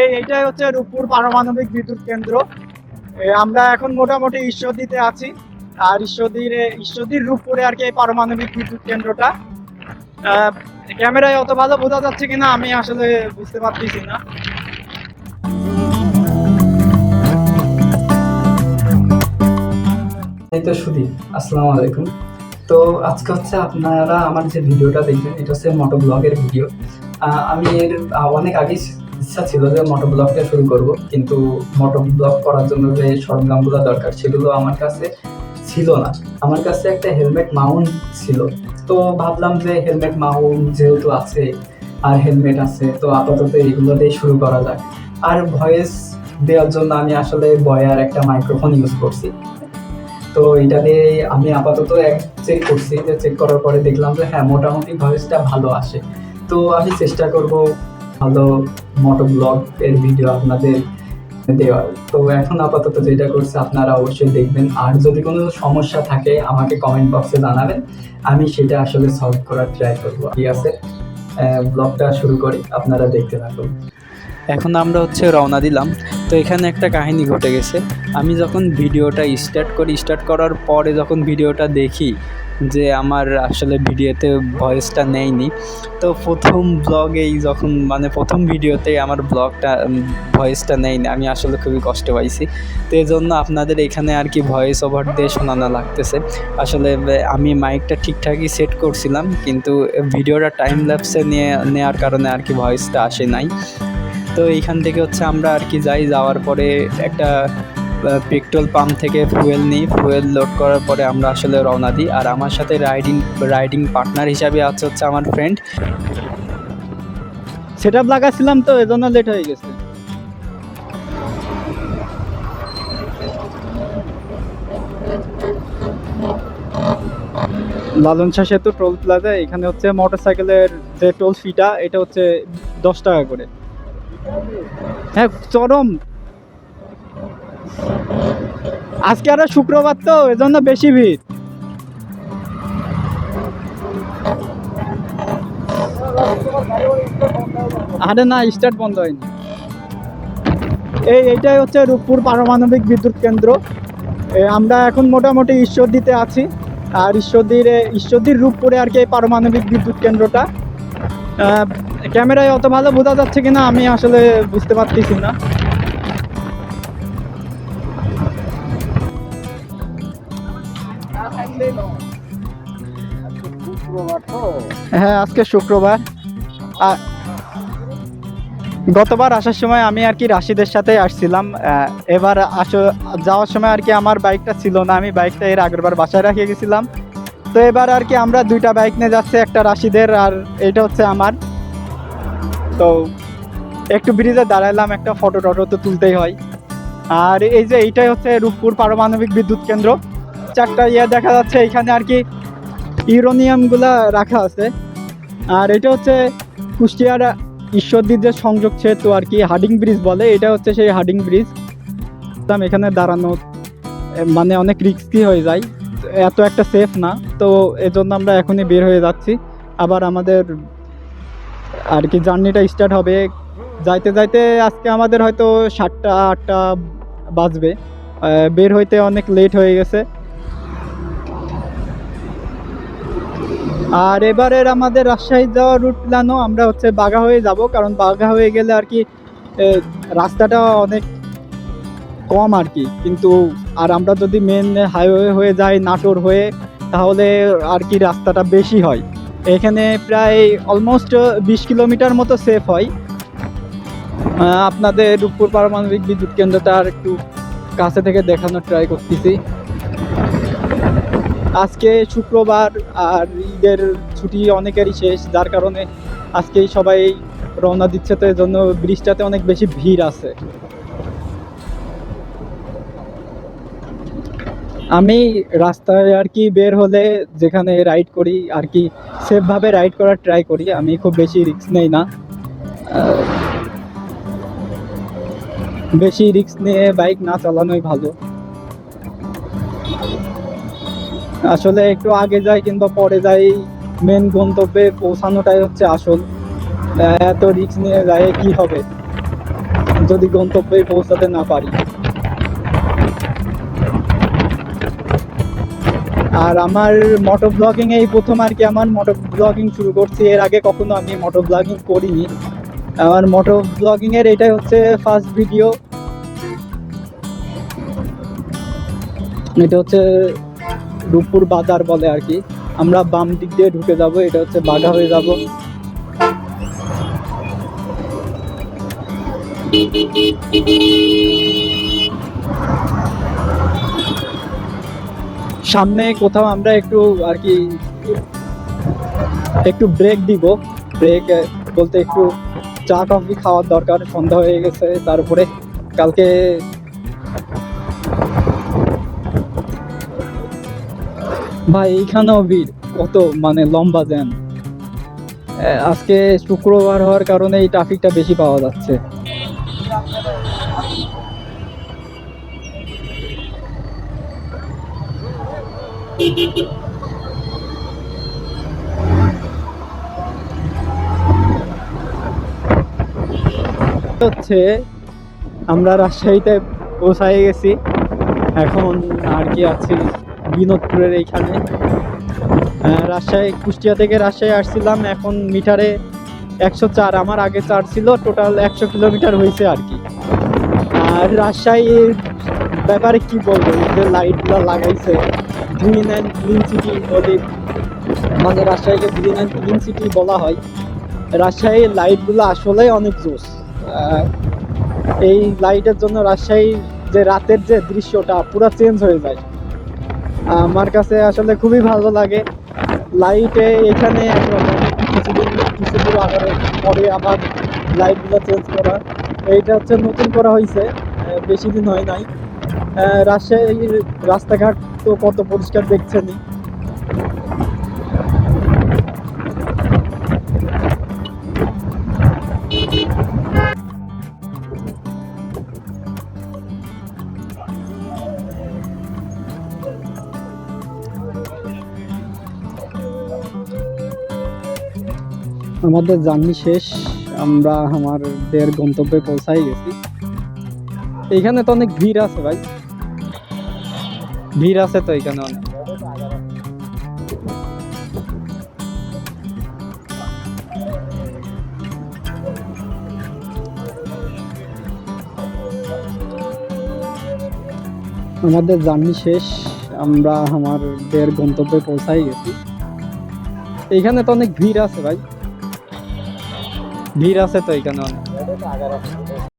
এই এইটাই হচ্ছে রূপপুর পারমাণবিক বিদ্যুৎ কেন্দ্র। আমরা এখন মোটামুটি ঈশ্বরদীতে আছি। আর ঈশ্বরদীর ঈশ্বরদীর রূপপুরে আর কি এই পারমাণবিক বিদ্যুৎ কেন্দ্রটা। ক্যামেরায় অত ভালো বোঝা যাচ্ছে কিনা আমি আসলে বুঝতে পারতেছি না। এই তো সুদীপ, আসসালামু আলাইকুম। তো আজকে হচ্ছে আপনারা আমার যে ভিডিওটা দেখবেন এটা হচ্ছে মোটো ব্লগের ভিডিও আমি এর অনেক আগেই ইচ্ছা ছিল যে মোটো ব্লগটা শুরু করব, কিন্তু মোটো ব্লগ করার জন্য যে সরঞ্জামগুলো দরকার সেগুলো আমার কাছে ছিল না। আমার কাছে একটা হেলমেট মাউন্ট ছিল। তো ভাবলাম যে হেলমেট মাউন্ট যেহেতু আছে আর হেলমেট আছে, তো আপাতত এগুলো দিয়ে শুরু করা যাক। আর ভয়েস দেওয়ার জন্য আমি আসলে বয়ার একটা মাইক্রোফোন ইউজ করছি। তো এটা দিয়ে আমি আপাতত এক চেক করছি। যে চেক করার পরে দেখলাম যে হ্যাঁ মোটামুটি ভয়েসটা ভালো আসে। তো আমি চেষ্টা করব ভালো মোটো ব্লগ এর ভিডিও আপনাদের দেওয়ার তো এখন আপাতত যেটা করছে, আপনারা অবশ্যই দেখবেন। আর যদি কোনো সমস্যা থাকে, আমাকে কমেন্ট বক্সে জানাবেন। আমি সেটা আসলে সলভ করার ট্রাই করব। ঠিক আছে? ব্লগটা শুরু করি। আপনারা দেখতে থাকুন। এখন আমরা হচ্ছে রওনা দিলাম। তো এখানে একটা কাহিনী ঘটে গেছে। আমি যখন ভিডিওটা স্টার্ট করি স্টার্ট করার পরে যখন ভিডিওটা দেখি যে আমার আসলে ভিডিওতে ভয়েসটা নেয়নি। তো প্রথম ব্লগেই যখন মানে প্রথম ভিডিওতেই আমার ব্লগটা ভয়েসটা নেয়নি, আমি আসলে খুবই কষ্ট পাইছি। তো এই জন্য আপনাদের এখানে আর কি ভয়েস ওভার দিয়ে শোনানো লাগতেছে। আসলে আমি মাইকটা ঠিকঠাকই সেট করছিলাম, কিন্তু ভিডিওটা টাইম ল্যাপসে নিয়ে নেওয়ার কারণে আর কি ভয়েসটা আসে নাই। তো এইখান থেকে হচ্ছে আমরা আর কি যাই, যাওয়ার পরে একটা পেট্রোল পাম্প থেকে ফুয়েল নিই। ফুয়েল লোড করার পরে আমরা আসলে রওনা দিই। আর আমার সাথে রাইডিং রাইডিং পার্টনার হিসাবে আছে হচ্ছে আমার ফ্রেন্ড সেট আপ লাগাচ্ছিলাম তো, এজন্য লেট হয়ে গেছে। লালন শাহ সেতু টোল প্লাজা এখানে হচ্ছে মোটরসাইকেলের যে টোল ফিটা এটা হচ্ছে দশ টাকা করে। হ্যাঁ চরম। আজকে আরও শুক্রবার তো, এজন্য বেশি ভিড়। আরে না স্টার্ট বন্ধ হয়নি। এই এইটাই হচ্ছে রূপপুর পারমাণবিক বিদ্যুৎ কেন্দ্র। আমরা এখন মোটামুটি ঈশ্বরদীতে আছি। আর ঈশ্বরদীর ঈশ্বরদীর রূপপুরে আর কি এই পারমাণবিক বিদ্যুৎ কেন্দ্রটা। ক্যামেরায় অত ভালো বোঝা যাচ্ছে কিনা, আমি আসলে বুঝতে পারতেছি না। হ্যাঁ আজকে শুক্রবার। গতবার আসার সময় আমি আর কি রাশিদের সাথে আসছিলাম। এবার আস, যাওয়ার সময় আর কি আমার বাইকটা ছিল না, আমি বাইকটা এর আগের বার বাসায় রেখে গেছিলাম। তো এবার আর কি আমরা দুইটা বাইক নিয়ে যাচ্ছি, একটা রাশিদের আর এটা হচ্ছে আমার। তো একটু ব্রিজে দাঁড়াইলাম, একটা ফটো টটো তো তুলতেই হয়। আর এই যে এইটাই হচ্ছে রূপপুর পারমাণবিক বিদ্যুৎ কেন্দ্র। চারটা ইয়ে দেখা যাচ্ছে, এখানে আর কি ইউরোনিয়ামগুলা রাখা আছে। আর এটা হচ্ছে কুষ্টিয়ার ঈশ্বরদীর যে সংযোগ সেতু আর কি হাডিং ব্রিজ বলে, এটা হচ্ছে সেই হাডিং ব্রিজ। দাম এখানে দাঁড়ানো মানে অনেক রিস্কি হয়ে যায়। এত একটা সেফ না, তো এজন্য আমরা এখনই বের হয়ে যাচ্ছি। আবার আমাদের আর কি জার্নিটা স্টার্ট হবে। যাইতে যাইতে আজকে আমাদের হয়তো সাতটা, আটটা বাজবে। বের হইতে অনেক লেট হয়ে গেছে। আর এবারের আমাদের রাজশাহী যাওয়ার রুট প্ল্যানও আমরা হচ্ছে বাঘা হয়ে যাব, কারণ বাঘা হয়ে গেলে আর কি রাস্তাটা অনেক কম আর কি। কিন্তু আর আমরা যদি মেন হাইওয়ে হয়ে যাই, নাটোর হয়ে, তাহলে আর কি রাস্তাটা বেশি হয়। এখানে প্রায় অলমোস্ট বিশ কিলোমিটার মতো সেফ হয়। আপনাদের রূপপুর পারমাণবিক বিদ্যুৎ কেন্দ্রটা আর একটু কাছে থেকে দেখানোর ট্রাই করতেছি। আজকে শুক্রবার আর ঈদের ছুটি অনেকেরই শেষ, যার কারণে আজকেই সবাই রওনা দিচ্ছে, তো এই জন্য ব্রিজটাতে অনেক বেশি ভিড় আছে। আমি রাস্তায় আর কি বের হলে যেখানে রাইড করি, আর কি সেফভাবে রাইড করার ট্রাই করি, আমি খুব বেশি রিস্ক নেই না। বেশি রিস্ক নিয়ে বাইক না চালানোই ভালো। আসলে একটু আগে যাই কিংবা পরে যাই মেন গন্তব্যে পৌঁছানোটাই হচ্ছে আসল। এত রিস্ক নিয়ে যায় কি হবে? যদি গন্তব্যে পৌঁছাতে না পারি। আর আমার মোটো ব্লগিং এই প্রথম আর কি আমার মোটো ব্লগিং শুরু করছি। এর আগে কখনো আমি মোটো ব্লগিং করিনি। আমার মোটো ব্লগিং এর এটাই হচ্ছে ফার্স্ট ভিডিও এটা হচ্ছে রূপপুর বাজার বলে আর কি। আমরা বাম দিক দিয়ে ঢুকে যাব, এটা হচ্ছে বাঘা হয়ে যাব। সামনে কোথাও আমরা একটু আর কি, একটু ব্রেক দিব। ব্রেক বলতে একটু চা কফি খাওয়ার দরকার, সন্ধ্যা হয়ে গেছে। তারপরে কালকে ভাই, এইখানেও ভিড়। কত মানে লম্বা জ্যাম। আজকে শুক্রবার হওয়ার কারণে এই ট্রাফিকটা বেশি পাওয়া যাচ্ছে। হচ্ছে, আমরা রাজশাহীতে পৌঁছায় গেছি। এখন আর কি আছি? বিনোদপুরের এইখানে। রাজশাহী, কুষ্টিয়া থেকে রাজশাহী আসছিলাম, এখন মিটারে একশো চার, আমার আগে চার ছিল টোটাল একশো কিলোমিটার হয়েছে আর কি। আর রাজশাহীর ব্যাপারে কি বলব যে লাইটগুলো লাগাইছে গ্রিন অ্যান্ড ক্লিন সিটি বলে মানে রাজশাহীকে গ্রিন অ্যান্ড ক্লিন সিটি বলা হয়। রাজশাহীর লাইটগুলো আসলেই অনেক জোস এই লাইটের জন্য রাজশাহীর যে রাতের যে দৃশ্যটা, পুরো চেঞ্জ হয়ে যায়। আমার কাছে আসলে খুবই ভালো লাগে। লাইটে এখানে কিছুদিন কিছু আগার পরে আবার লাইটগুলো চেঞ্জ করা। এইটা হচ্ছে নতুন করা হয়েছে বেশি দিন হয় নাই। রাজশাহী রাজশাহীর রাস্তাঘাট তো কত পরিষ্কার দেখছেনই। আমাদের জার্নি শেষ, আমরা আমাদের গন্তব্যে পৌঁছাই গেছি। এইখানে তো অনেক ভিড় আছে ভাই। ভিড় আছে তো এখানে অনেক। আমাদের জার্নি শেষ, আমরা আমাদের গন্তব্যে পৌঁছাই গেছি। এইখানে তো অনেক ভিড় আছে ভাই। ভিড় আছে তো এখানে অনেক।